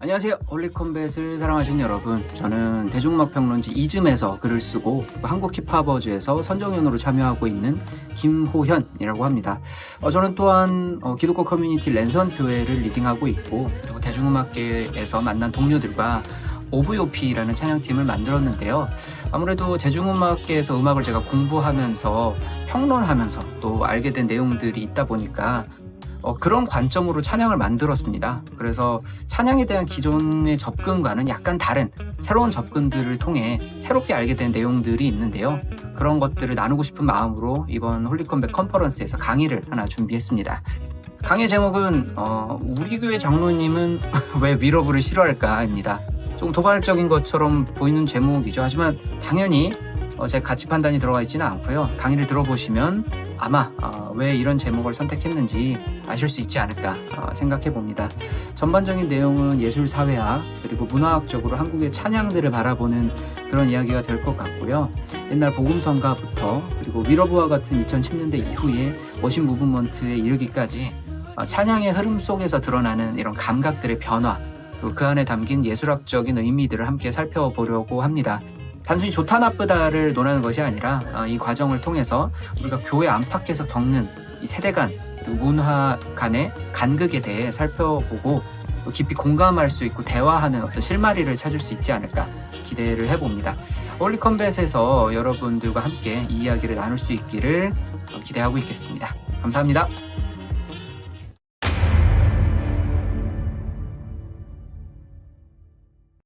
안녕하세요. 홀리컴뱃을 사랑하시는 여러분. 저는 대중음악 평론지 이즘에서 글을 쓰고 한국 힙합버즈에서 선정위원으로 참여하고 있는 김호현이라고 합니다. 어, 저는 또한 어, 기독교 커뮤니티 랜선 교회를 리딩하고 있고 그리고 대중음악계에서 만난 동료들과 OVOP라는 찬양팀을 만들었는데요. 아무래도 대중음악계에서 음악을 제가 공부하면서 평론하면서 또 알게 된 내용들이 있다 보니까 어, 그런 관점으로 찬양을 만들었습니다. 그래서 찬양에 대한 기존의 접근과는 약간 다른 새로운 접근들을 통해 새롭게 알게 된 내용들이 있는데요. 그런 것들을 나누고 싶은 마음으로 이번 홀리컴백 컨퍼런스에서 강의를 하나 준비했습니다. 강의 제목은 어, 우리 교회 장로님은 왜 위러브를 싫어할까입니다. 좀 도발적인 것처럼 보이는 제목이죠. 하지만 당연히 어, 제 가치 판단이 들어가 있지는 않고요. 강의를 들어보시면 아마 어, 왜 이런 제목을 선택했는지 아실 수 있지 않을까 어, 생각해 봅니다. 전반적인 내용은 예술 사회학 그리고 문화학적으로 한국의 찬양들을 바라보는 그런 이야기가 될 것 같고요. 옛날 복음성가부터 그리고 위러브와 같은 2010년대 이후에 워싱 무브먼트에 이르기까지 어, 찬양의 흐름 속에서 드러나는 이런 감각들의 변화 그 안에 담긴 예술학적인 의미들을 함께 살펴보려고 합니다. 단순히 좋다 나쁘다를 논하는 것이 아니라 어, 이 과정을 통해서 우리가 교회 안팎에서 겪는 이 세대 간 문화 간의 간극에 대해 살펴보고 또 깊이 공감할 수 있고 대화하는 어떤 실마리를 찾을 수 있지 않을까 기대를 해봅니다. 올리컴뱃에서 여러분들과 함께 이 이야기를 나눌 수 있기를 어, 기대하고 있겠습니다. 감사합니다.